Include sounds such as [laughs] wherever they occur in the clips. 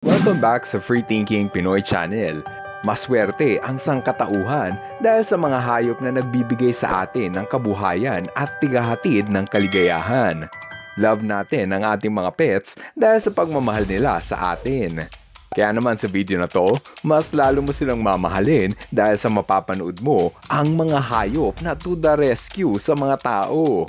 Welcome back sa Free Thinking Pinoy Channel. Maswerte ang sangkatauhan dahil sa mga hayop na nagbibigay sa atin ng kabuhayan at tigahatid ng kaligayahan. Love natin ang ating mga pets dahil sa pagmamahal nila sa atin. Kaya naman sa video na to, mas lalo mo silang mamahalin dahil sa mapapanood mo ang mga hayop na to the rescue sa mga tao.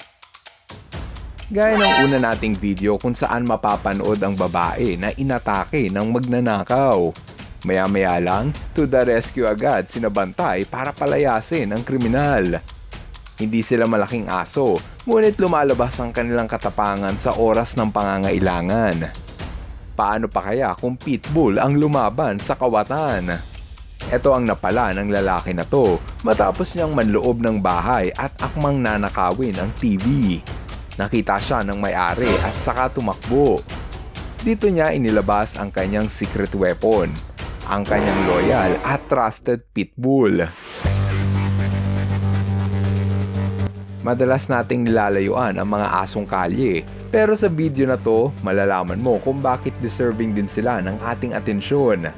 Gaya ng una nating video kung saan mapapanood ang babae na inatake ng magnanakaw. Maya-maya lang, to the rescue agad sinabantay para palayasin ang kriminal. Hindi sila malaking aso, ngunit lumalabas ang kanilang katapangan sa oras ng pangangailangan. Paano pa kaya kung pitbull ang lumaban sa kawatan? Ito ang napala ng lalaki na to matapos niyang manloob ng bahay at akmang nanakawin ang TV. Nakita siya ng may-ari at saka tumakbo. Dito niya inilabas ang kanyang secret weapon, ang kanyang loyal at trusted pitbull. Madalas nating nilalayuan ang mga asong kalye, pero sa video na to, malalaman mo kung bakit deserving din sila ng ating atensyon.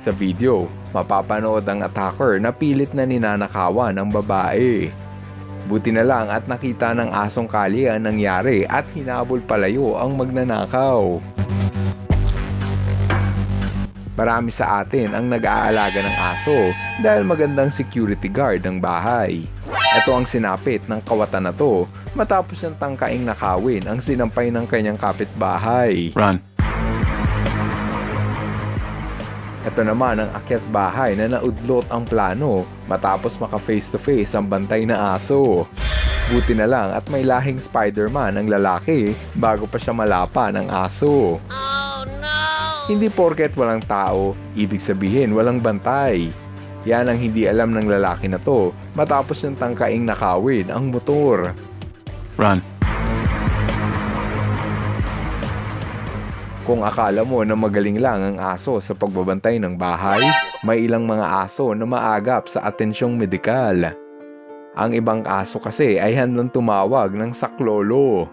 Sa video, mapapanood ang attacker na pilit na ninanakawan ang babae. Buti na lang at nakita ng asong kalye ang nangyari at hinabol palayo ang magnanakaw. Marami sa atin ang nag-aalaga ng aso dahil magandang security guard ng bahay. Ito ang sinapit ng kawatan na to matapos niyang tangkaing nakawin ang sinampay ng kanyang kapitbahay. Run. Ito naman ang akyat bahay na naudlot ang plano matapos maka face to face ang bantay na aso. Buti na lang at may lahing Spider-Man ang lalaki bago pa siya malapa ng aso. Hindi porket walang tao, ibig sabihin walang bantay. Yan ang hindi alam ng lalaki na to matapos ng tangkaing nakawin ang motor. Run. Kung akala mo na magaling lang ang aso sa pagbabantay ng bahay, may ilang mga aso na maagap sa atensyong medikal. Ang ibang aso kasi ay handang tumawag ng saklolo.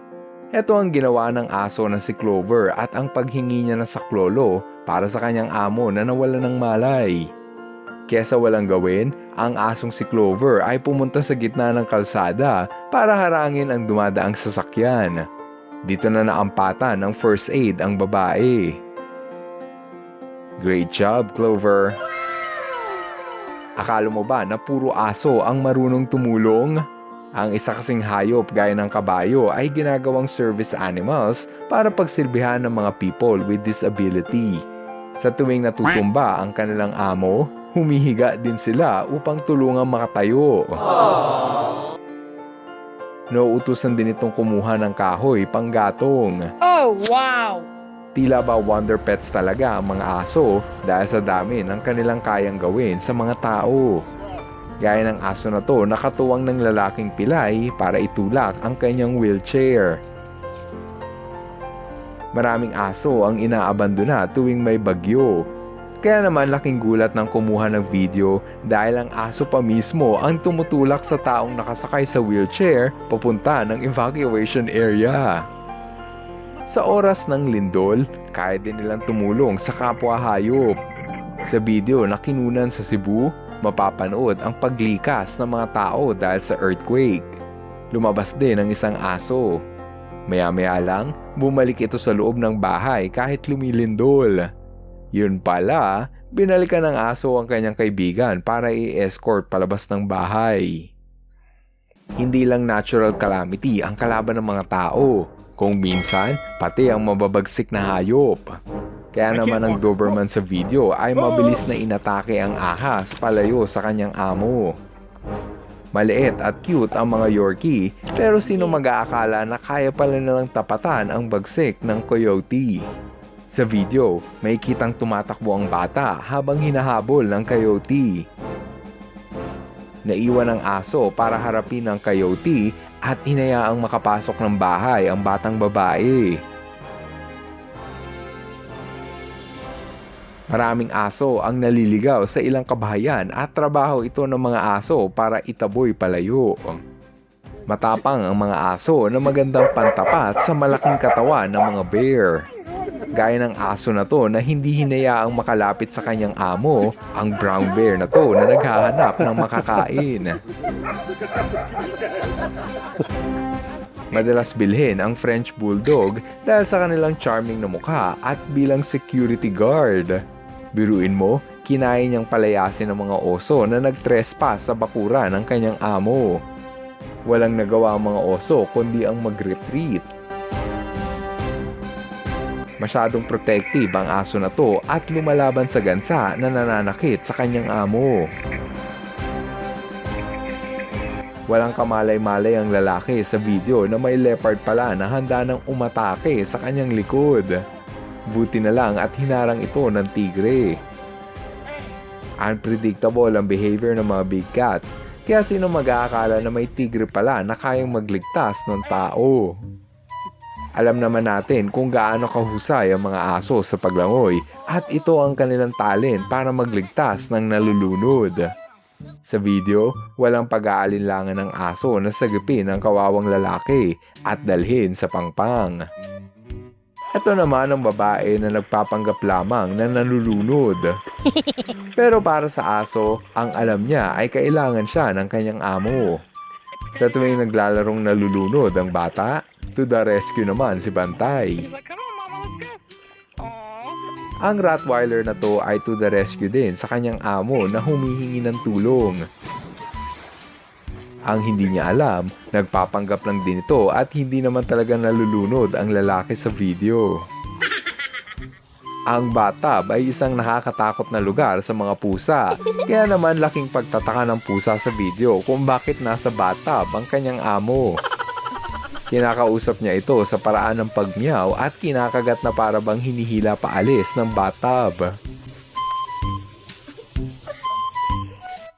Ito ang ginawa ng aso na si Clover at ang paghingi niya ng saklolo para sa kanyang amo na nawala ng malay. Kesa walang gawin, ang asong si Clover ay pumunta sa gitna ng kalsada para harangin ang dumadaang sasakyan. Dito na naampatan ng first aid ang babae. Great job, Clover. Akala mo ba na puro aso ang marunong tumulong? Ang isa kasing hayop gaya ng kabayo ay ginagawang service animals para pagsilbihan ng mga people with disability. Sa tuwing natutumba ang kanilang amo, humihiga din sila upang tulungang makatayo. Nauutusan din itong kumuha ng kahoy panggatong. Oh, wow! Tila ba wonder pets talaga ang mga aso dahil sa dami ng kanilang kayang gawin sa mga tao. Gaya ng aso na to, nakatuwang ng lalaking pilay para itulak ang kanyang wheelchair. Maraming aso ang inaabandona tuwing may bagyo. Kaya naman laking gulat ng kumuha ng video dahil ang aso pa mismo ang tumutulak sa taong nakasakay sa wheelchair papunta ng evacuation area. Sa oras ng lindol, kaya din nilang tumulong sa kapwa hayop. Sa video na kinunan sa Cebu, mapapanood ang paglikas ng mga tao dahil sa earthquake. Lumabas din ang isang aso. Maya-maya lang, bumalik ito sa loob ng bahay kahit lumilindol. Yun pala, binalikan ng aso ang kanyang kaibigan para i-escort palabas ng bahay. Hindi lang natural calamity ang kalaban ng mga tao, kung minsan pati ang mababagsik na hayop. Kaya naman ang Doberman sa video ay mabilis na inatake ang ahas palayo sa kanyang amo. Maliit at cute ang mga Yorkie pero sino mag-aakala na kaya pala nilang tapatan ang bagsik ng coyote. Sa video, may kitang tumatakbo ang bata habang hinahabol ng coyote. Naiwan ang aso para harapin ang coyote at hinayaang makapasok ng bahay ang batang babae. Maraming aso ang naliligaw sa ilang kabahayan at trabaho ito ng mga aso para itaboy palayo. Matapang ang mga aso na magandang pantapat sa malaking katawan ng mga bear. Gaya ng aso na to na hindi hinayaang makalapit sa kanyang amo, ang brown bear na to na naghahanap ng makakain. Madalas bilhin ang French Bulldog dahil sa kanilang charming na mukha at bilang security guard. Biruin mo, kinaya niyang palayasin ng mga oso na nag-trespass sa bakura ng kanyang amo. Walang nagawa ang mga oso kundi ang mag-retreat. Masyadong protective ang aso na to at lumalaban sa gansa na nananakit sa kanyang amo. Walang kamalay-malay ang lalaki sa video na may leopard pala na handa ng umatake sa kanyang likod. Buti na lang at hinarang ito ng tigre. Unpredictable ang behavior ng mga big cats kaya sino mag-aakala na may tigre pala na kayang magligtas ng tao. Alam naman natin kung gaano kahusay ang mga aso sa paglangoy at ito ang kanilang talent para magligtas ng nalulunod. Sa video, walang pag-aalinlangan ng aso na sagipin ang kawawang lalaki at dalhin sa pangpang. Ito naman ang babae na nagpapanggap lamang na nalulunod. [laughs] Pero para sa aso, ang alam niya ay kailangan siya ng kanyang amo. Sa tuwing naglalarong nalulunod ang bata, to the rescue naman si Bantay. Ang Rottweiler na to ay to the rescue din sa kanyang amo na humihingi ng tulong. Ang hindi niya alam, nagpapanggap lang din ito at hindi naman talaga nalulunod ang lalaki sa video. Ang bathtub ay isang nakakatakot na lugar sa mga pusa, kaya naman laking pagtataka ng pusa sa video kung bakit nasa bathtub ang kanyang amo. Kinakausap niya ito sa paraan ng pagmiyaw at kinakagat na para bang hinihila paalis ng bathtub.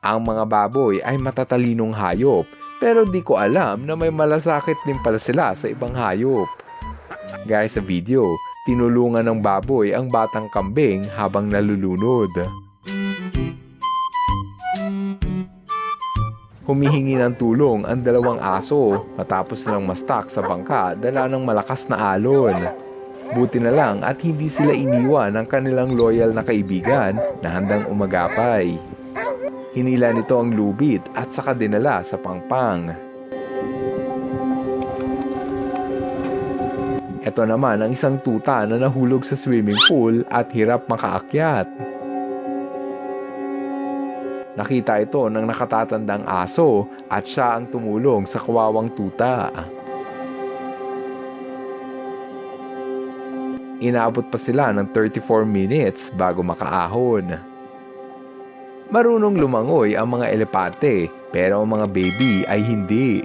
Ang mga baboy ay matatalinong hayop pero di ko alam na may malasakit din pala sila sa ibang hayop. Gaya sa video, tinulungan ng baboy ang batang kambing habang nalulunod. Humihingi ng tulong ang dalawang aso matapos nilang mastak sa bangka dala ng malakas na alon. Buti na lang at hindi sila iniwan ng kanilang loyal na kaibigan na handang umagapay. Hinila nito ang lubid at saka dinala sa pangpang. Ito naman ang isang tuta na nahulog sa swimming pool at hirap makaakyat. Nakita ito ng nakatatandang aso at siya ang tumulong sa kawawang tuta. Inabot pa sila ng 34 minutes bago makaahon. Marunong lumangoy ang mga elepante pero ang mga baby ay hindi.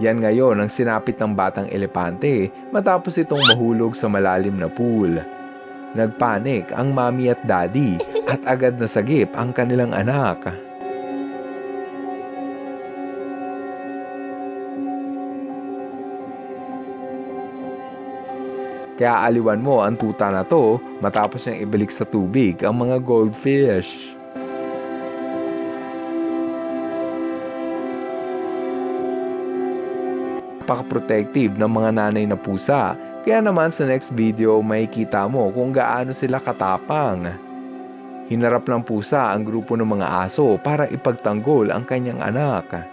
Yan ngayon ang sinapit ng batang elepante matapos itong mahulog sa malalim na pool. Nagpanik ang mami at daddy at agad na sagip ang kanilang anak. Kaya aliwan mo ang tuta na to matapos niyang ibalik sa tubig ang mga goldfish. Napaka-protective ng mga nanay na pusa. Kaya naman sa next video makikita mo kung gaano sila katapang. Hinarap ng pusa ang grupo ng mga aso para ipagtanggol ang kanyang anak.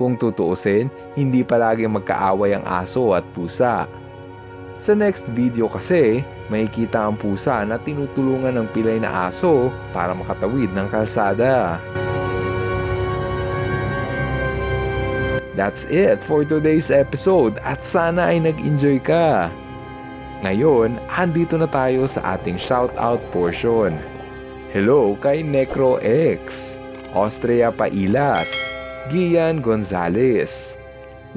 Kung tutuusin, hindi palagi magkaaway ang aso at pusa. Sa next video kasi, makikita ang pusa na tinutulungan ng pilay na aso para makatawid ng kalsada. That's it for today's episode at sana ay nag-enjoy ka. Ngayon, andito na tayo sa ating shoutout portion. Hello kay Necro X, Austria Pailas, Gian Gonzalez,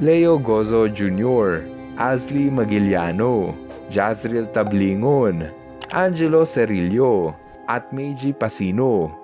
Leo Gozo Jr., Asli Magiliano, Jazril Tablingon, Angelo Cerillo, at Meiji Pasino.